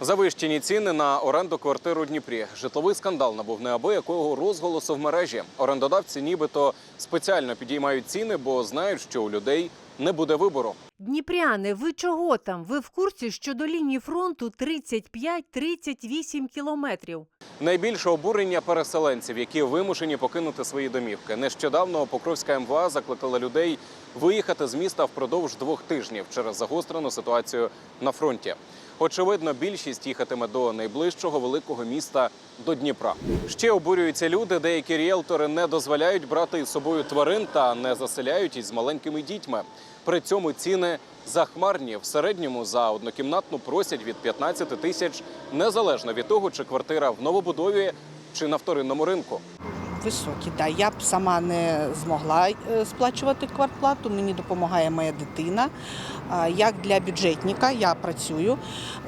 Завищені ціни на оренду квартир у Дніпрі. Житловий скандал набув неабиякого розголосу в мережі. Орендодавці нібито спеціально підіймають ціни, бо знають, що у людей не буде вибору. Дніпряни, ви чого там? Ви в курсі, що до лінії фронту 35-38 кілометрів? Найбільше обурення переселенців, які вимушені покинути свої домівки. Нещодавно Покровська МВА закликала людей виїхати з міста впродовж двох тижнів через загострену ситуацію на фронті. Очевидно, більшість їхатиме до найближчого великого міста до Дніпра. Ще обурюються люди. Деякі ріелтори не дозволяють брати із собою тварин та не заселяють із маленькими дітьми. При цьому ціни захмарні. В середньому за однокімнатну просять від 15 тисяч, незалежно від того, чи квартира в новобудові чи на вторинному ринку. Високі, да. Я б сама не змогла е, сплачувати квартплату. Мені допомагає моя дитина. Як для бюджетника я працюю,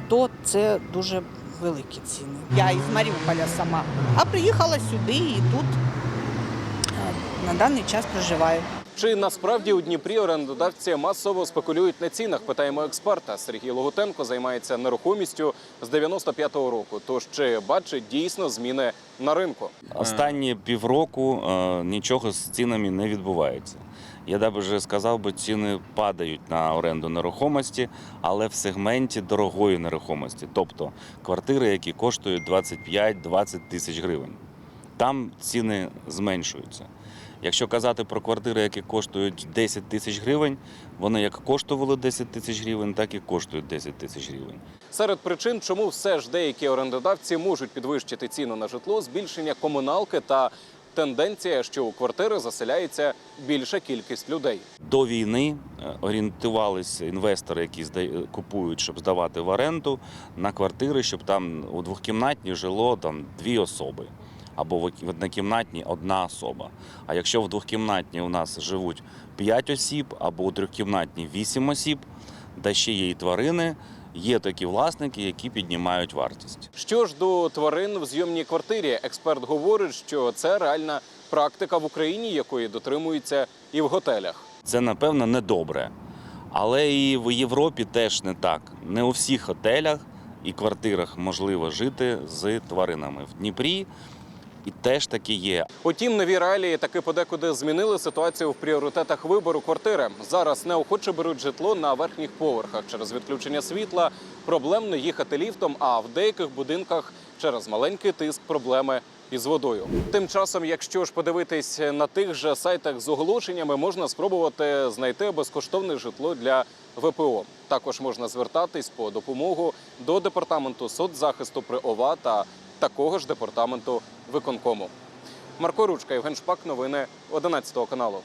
то це дуже великі ціни. Я із Маріуполя сама, а приїхала сюди і тут е, на даний час проживаю. Чи насправді у Дніпрі орендодавці масово спекулюють на цінах? Питаємо експерта. Сергій Логутенко займається нерухомістю з 95-го року. Тож чи бачить дійсно зміни на ринку? Останні півроку е, нічого з цінами не відбувається. Я б вже сказав би, ціни падають на оренду нерухомості, але в сегменті дорогої нерухомості, тобто квартири, які коштують 25-20 тисяч гривень. Там ціни зменшуються. Якщо казати про квартири, які коштують 10 тисяч гривень, вони як коштували 10 тисяч гривень, так і коштують 10 тисяч гривень. Серед причин, чому все ж деякі орендодавці можуть підвищити ціну на житло, збільшення комуналки та тенденція, що у квартири заселяється більша кількість людей. До війни е, орієнтувалися інвестори, які купують, щоб здавати в оренду на квартири, щоб там у двохкімнатній жило там дві особи. Або в однокімнатній одна особа. А якщо в двохкімнатній у нас живуть 5 осіб, або у трьохкімнатній 8 осіб, де ще є і тварини, є такі власники, які піднімають вартість. Що ж до тварин в зйомній квартирі, експерт говорить, що це реальна практика в Україні, якої дотримуються і в готелях. Це напевно недобре. Але і в Європі теж не так. Не у всіх готелях і квартирах можливо жити з тваринами. В Дніпрі і теж таки є. Утім, нові реалії таки подекуди змінили ситуацію в пріоритетах вибору квартири. Зараз неохоче беруть житло на верхніх поверхах через відключення світла. Проблемно їхати ліфтом, а в деяких будинках через маленький тиск проблеми із водою. Тим часом, якщо ж подивитись на тих же сайтах з оголошеннями, можна спробувати знайти безкоштовне житло для ВПО. Також можна звертатись по допомогу до департаменту соцзахисту при ОВА та такого ж департаменту виконкому. Марко Ручка, Євген Шпак, новини 11 каналу.